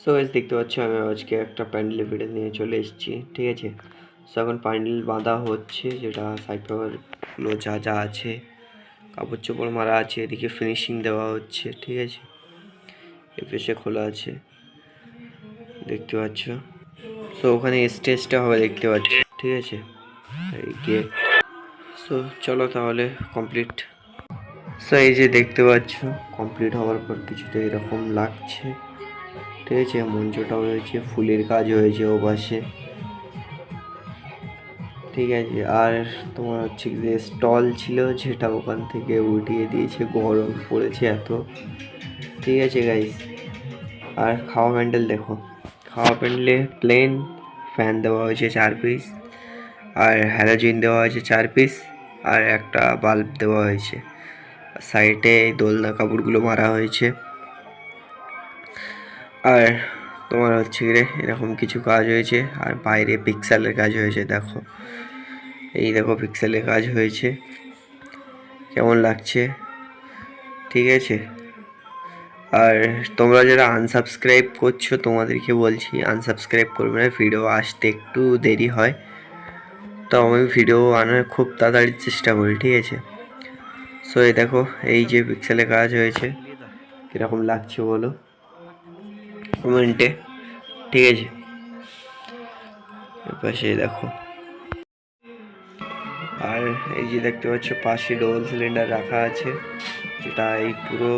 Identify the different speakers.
Speaker 1: So guys দেখতে পাচ্ছ, আমি আজকে একটা প্যান্ডেলের ভিডিও নিয়ে চলে এসেছি, ঠিক আছে? সো এখন প্যান্ডেল বাঁধা হচ্ছে, যেটা সাইডগুলো যা যা আছে, কাপড় চোপড় মারা আছে, এদিকে ফিনিশিং দেওয়া হচ্ছে, ঠিক আছে? এ খোলা আছে, দেখতে পাচ্ছ? সো ওখানে স্টেজটা হবে দেখতে পাচ্ছ, ঠিক আছে? গেট সো চলো তাহলে কমপ্লিট সো এই যে দেখতে পাচ্ছ কমপ্লিট হওয়ার পর কিছুটা এরকম লাগছে। ঠিক আছে মঞ্চটাও হয়েছে, ফুলের কাজ হয়েছে ও পাশে। ঠিক আছে, আর তোমার হচ্ছে যে স্টল ছিল যেটা ওখান থেকে উঠিয়ে দিয়েছে, গরম পড়েছে এত। ঠিক আছে গাইস আর খাওয়া প্যান্ডেল দেখো। খাওয়া প্যান্ডেলে প্লেন ফ্যান দেওয়া হয়েছে চার পিস আর হ্যালোজিন দেওয়া হয়েছে চার পিস আর একটা বাল্ব দেওয়া হয়েছে। সাইডে দোলনা কাপড়গুলো মারা হয়েছে। আর তোমার হচ্ছে গিয়ে এরকম কিছু কাজ হয়েছে, আর বাইরে পিক্সেলের কাজ হয়েছে, দেখো। এই দেখো পিক্সেলের কাজ হয়েছে। কেমন লাগছে? ঠিক আছে? আর তোমরা যারা আনসাবস্ক্রাইব করছ, তোমাদেরকে বলছি আনসাবস্ক্রাইব করবে না ভিডিও আসতে একটু দেরি হয়। তো আমি ভিডিও আনার খুব তাড়াতাড়ি চেষ্টা করি, ঠিক আছে? সো এই দেখো, এই যে পিক্সেলে কাজ হয়েছে। কীরকম লাগছে বলো? কমেন্টে ঠিক আছে। পাশে দেখো। আর এই যে দেখতে পাচ্ছ, পাশে ডবল সিলিন্ডার রাখা আছে, যেটা এই পুরো